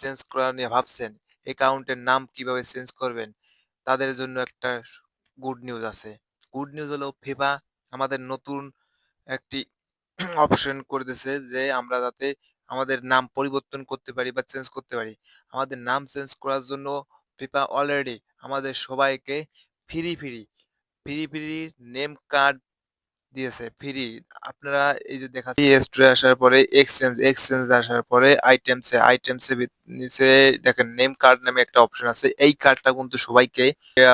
Change করা নিয়ে ভাবছেন, অ্যাকাউন্টের নাম কীভাবে চেঞ্জ করবেন, তাদের জন্য একটা গুড নিউজ আছে। গুড নিউজ হলো ফিফা আমাদের নতুন একটি অপশন করে দিয়েছে যে আমরা যাতে আমাদের নাম পরিবর্তন করতে পারি বা চেঞ্জ করতে পারি। আমাদের নাম চেঞ্জ করার জন্য ফিফা অলরেডি আমাদের সবাইকে free, free, free, free name card দিয়েছে ফ্রি। আপনারা এই যে প্লে স্টোরে আসার পরে এক্সচেঞ্জ, এক্সচেঞ্জ আসার পরে আইটেমসে, আইটেমসে নিচে দেখেন নেম কার্ড নামে একটা অপশন আছে। এই কার্ডটা কিন্তু সবাইকে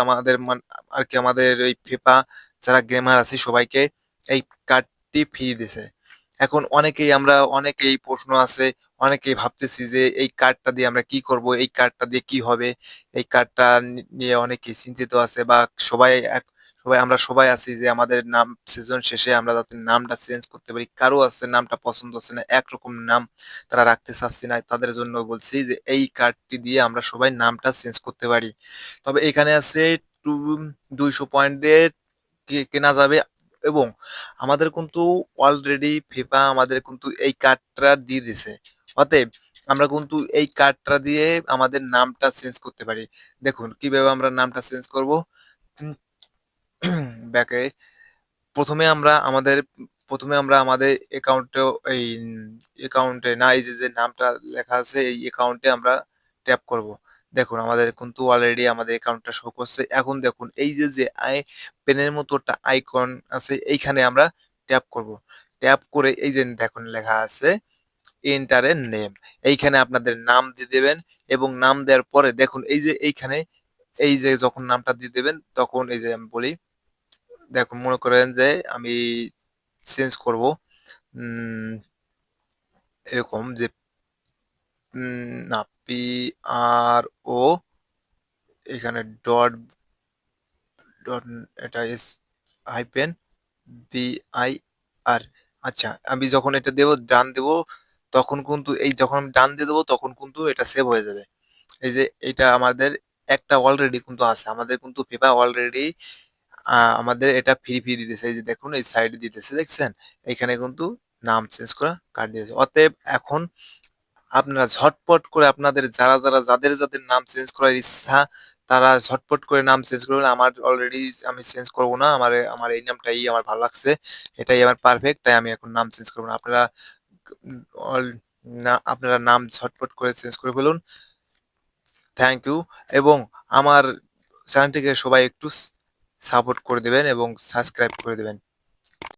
আমাদের মান আরকি আমাদের ওই ফিফা যারা গেমার আছি সবাইকে এই কার্ডটি ফ্রি দিছে। এখন অনেকেই আমরা অনেকেই প্রশ্ন আছে, অনেকেই ভাবতেছি যে এই কার্ডটা দিয়ে আমরা কি করব? এই কার্ডটা দিয়ে কি হবে? এই কার্ডটা নিয়ে অনেকেই চিন্তিত আছে বা সবাই সবাই আমরা সবাই আছি যে আমাদের নাম সিজন শেষে আমরা যাতে নামটা চেঞ্জ করতে পারি। কারও আছে নামটা পছন্দ হচ্ছে না, একরকম নাম তারা রাখতে চাচ্ছি না। তাদের জন্য বলছি যে এই কার্ডটি দিয়ে আমরা সবাই নামটা চেঞ্জ করতে পারি। তবে এখানে আছে টু ২০০ পয়েন্ট দিয়ে কেনা যাবে এবং আমাদের কিন্তু অলরেডি ফিফা আমাদের কিন্তু এই কার্ডটা দিয়ে দিছে। অতএব আমরা কিন্তু এই কার্ডটা দিয়ে আমাদের নামটা চেঞ্জ করতে পারি। দেখুন কীভাবে আমরা নামটা চেঞ্জ করব? ব্যাকে প্রথমে আমরা আমাদের প্রথমে আমরা আমাদের অ্যাকাউন্টেও এই অ্যাকাউন্টে না এই যে, যে নামটা লেখা আছে এই অ্যাকাউন্টে আমরা ট্যাপ করব। দেখুন আমাদের কিন্তু অলরেডি আমাদের অ্যাকাউন্টটা শো করছে। এখন দেখুন এই যে, যে আই পেনের মতো একটা আইকন আছে এইখানে আমরা ট্যাপ করব। ট্যাপ করে এই যে দেখুন লেখা আছে এন্টার এ নেম। এইখানে আপনাদের নাম দিয়ে দেবেন এবং নাম দেওয়ার পরে দেখুন এই যে এইখানে এই যে যখন নামটা দিয়ে দেবেন তখন এই যে আমি বলি, দেখুন মনে করেন যে আমি চেঞ্জ করব। এরকম যে না পি-আর-ও এখানে ডট ডট এটা S hyphen B I R আচ্ছা আমি যখন এটা দেব ডান দেব, তখন কিন্তু এই যখন ডান দিয়ে দেবো, তখন কিন্তু এটা সেভ হয়ে যাবে। এই যে, এটা আমাদের একটা অলরেডি কিন্তু আছে। আমাদের কিন্তু ফিফা অলরেডি আমাদের এটা ফ্রি, ফ্রি দিতেছে। এই যে দেখুন এই সাইডে দিতেছে দেখছেন? এইখানে কিন্তু নাম চেঞ্জ করা কাট দিয়েছে। অতএব এখন আপনারা ঝটপট করে আপনাদের যারা, যারা যাদের, যাদের নাম চেঞ্জ করার ইচ্ছা তারা ঝটপট করে নাম চেঞ্জ করবেন। আমার অলরেডি আমি চেঞ্জ করব না। আমার আমার এই নামটাই আমার ভালো লাগছে। এটাই আমার পারফেক্ট। তাই আমি এখন নাম চেঞ্জ করব না। আপনারা না আপনারা নাম ঝটপট করে চেঞ্জ করে ফেলুন। থ্যাংক ইউ এবং আমার চ্যানেলটিকে সবাই একটু সাপোর্ট করে দেবেন এবং সাবস্ক্রাইব করে দিবেন।